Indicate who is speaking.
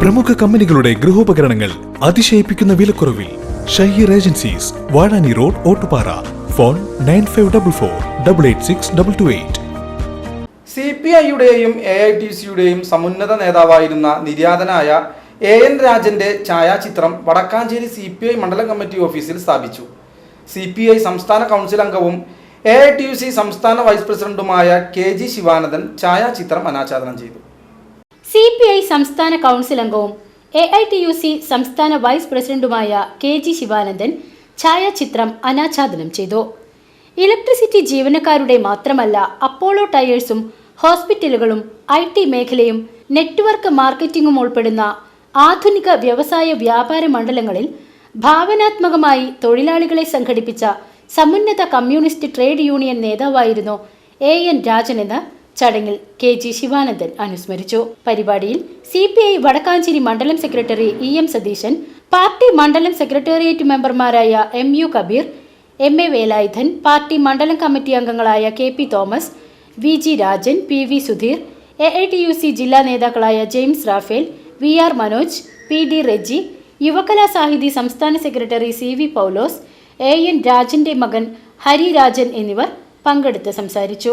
Speaker 1: പ്രമുഖ കമ്പനികളുടെ ഗൃഹോപകരണങ്ങൾ അതിശയിപ്പിക്കുന്ന വിലക്കുറവിൽ Shaheer agencies Vazhani road Ottupara. Phone nine five double four double eight six double two eight.
Speaker 2: C P ഐയുടെയും A I T സിയുടെയും സമുന്നത നേതാവായിരുന്ന നിര്യാതനായ എ എൻ രാജന്റെ ഛായാചിത്രം വടക്കാഞ്ചേരി സി പി ഐ മണ്ഡലം കമ്മിറ്റി ഓഫീസിൽ സ്ഥാപിച്ചു. സി പി ഐ സംസ്ഥാന കൗൺസിൽ അംഗവും A I T U C സംസ്ഥാന വൈസ് പ്രസിഡന്റുമായ കെ ജി ശിവാനന്ദൻ ഛായാചിത്രം അനാച്ഛാദനം ചെയ്തു.
Speaker 3: പി ഐ സംസ്ഥാന കൗൺസിൽ അംഗവും A I T U C സംസ്ഥാന വൈസ് പ്രസിഡന്റുമായ കെ ജി ശിവാനന്ദൻ ഛായാചിത്രം അനാച്ഛാദനം ചെയ്തു. ഇലക്ട്രിസിറ്റി ജീവനക്കാരുടെ മാത്രമല്ല അപ്പോളോ ടയേഴ്സും ഹോസ്പിറ്റലുകളും ഐ ടി മേഖലയും നെറ്റ്വർക്ക് മാർക്കറ്റിംഗും ഉൾപ്പെടുന്ന ആധുനിക വ്യവസായ വ്യാപാര മണ്ഡലങ്ങളിൽ ഭാവനാത്മകമായി തൊഴിലാളികളെ സംഘടിപ്പിച്ച സമുന്നത കമ്മ്യൂണിസ്റ്റ് ട്രേഡ് യൂണിയൻ നേതാവായിരുന്നു എ എൻ രാജനെന്ന് ചടങ്ങിൽ കെ ജി ശിവാനന്ദൻ അനുസ്മരിച്ചു. പരിപാടിയിൽ സി പി ഐ വടക്കാഞ്ചേരി മണ്ഡലം secretary E M Satheesan party മണ്ഡലം സെക്രട്ടേറിയറ്റ് മെമ്പർമാരായ M U Kabeer M A Velayudhan party മണ്ഡലം കമ്മിറ്റി അംഗങ്ങളായ K P Thomas V G Rajan P V Sudheer A I T U C ജില്ലാ നേതാക്കളായ James Raphael V R Manoj P D Reji Yuvakala Sahithi സംസ്ഥാന secretary C V Paulose A N രാജന്റെ മകൻ ഹരി രാജൻ എന്നിവർ പങ്കെടുത്ത് സംസാരിച്ചു.